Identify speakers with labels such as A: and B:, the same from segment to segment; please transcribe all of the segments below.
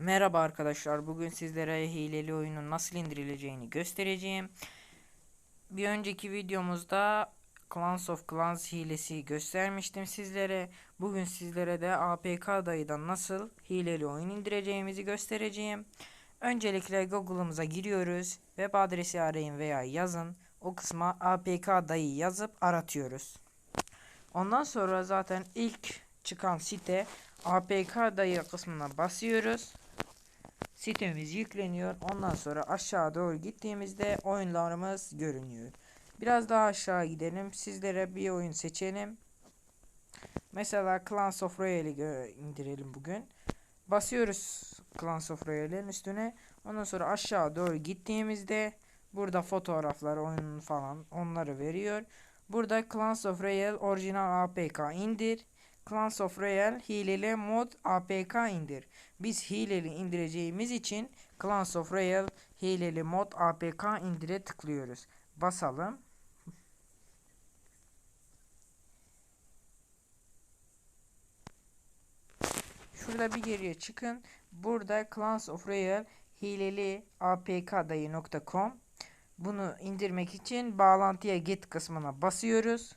A: Merhaba arkadaşlar. Bugün sizlere hileli oyunun nasıl indirileceğini göstereceğim. Bir önceki videomuzda Clans of Clans hilesi göstermiştim sizlere. Bugün sizlere de APK dayıdan nasıl hileli oyun indireceğimizi göstereceğim. Öncelikle Google'ımıza giriyoruz. Web adresi arayın veya yazın. O kısma APK dayı yazıp aratıyoruz. Ondan sonra zaten ilk çıkan site APK dayı kısmına basıyoruz. Sitemiz yükleniyor. Ondan sonra aşağı doğru gittiğimizde oyunlarımız görünüyor. Biraz daha aşağı gidelim. Sizlere bir oyun seçelim. Mesela Clans of Royale'i indirelim bugün. Basıyoruz Clans of Royale'in üstüne. Ondan sonra aşağı doğru gittiğimizde burada fotoğraflar, oyunun falan onları veriyor. Burada Clans of Royale orijinal APK indir. Clans of Royale hileli mod APK indir. Biz hileli indireceğimiz için Clans of Royale hileli mod APK indire tıklıyoruz. Basalım. Şurada bir geriye çıkın. Burada Clans of Royale hileli apkdayı.com bunu indirmek için bağlantıya git kısmına basıyoruz.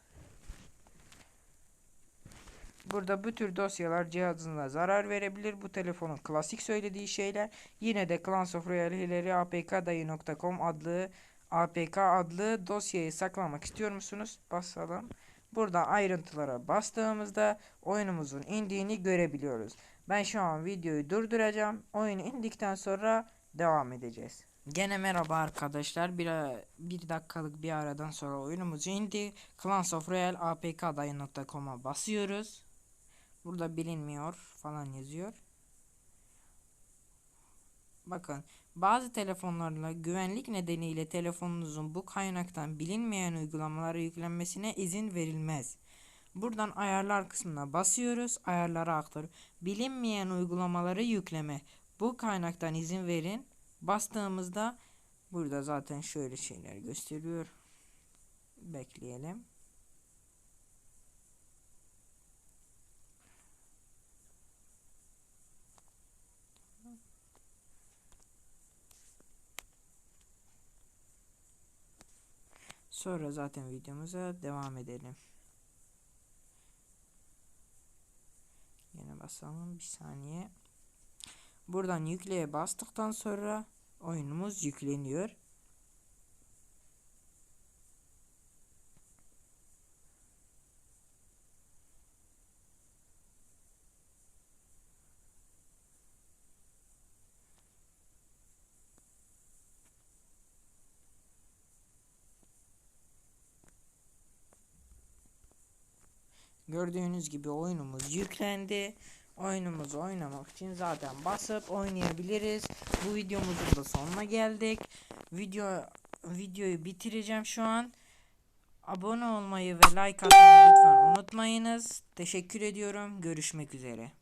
A: Burada bu tür dosyalar cihazına zarar verebilir. Bu telefonun klasik söylediği şeyler. Yine de Clans of Royale Hilary apkdayı.com adlı apk adlı dosyayı saklamak istiyor musunuz? Basalım. Burada ayrıntılara bastığımızda oyunumuzun indiğini görebiliyoruz. Ben şu an videoyu durduracağım. Oyun indikten sonra devam edeceğiz. Gene merhaba arkadaşlar. Bir, bir dakikalık bir aradan sonra oyunumuz indi. Clans of Royale apkdayı.com'a basıyoruz. Burada bilinmiyor falan yazıyor. Bakın bazı telefonlarla güvenlik nedeniyle telefonunuzun bu kaynaktan bilinmeyen uygulamalara yüklenmesine izin verilmez. Buradan ayarlar kısmına basıyoruz. Ayarlara aktar. Bilinmeyen uygulamaları yükleme. Bu kaynaktan izin verin. Bastığımızda burada zaten şöyle şeyler gösteriyor. Bekleyelim. Sonra zaten videomuza devam edelim. Yine basalım bir saniye. Buradan yükleye bastıktan sonra oyunumuz yükleniyor. Gördüğünüz gibi oyunumuz yüklendi. Oyunumuzu oynamak için zaten basıp oynayabiliriz. Bu videomuzun da sonuna geldik. Video videoyu bitireceğim şu an. Abone olmayı ve like atmayı lütfen unutmayınız. Teşekkür ediyorum. Görüşmek üzere.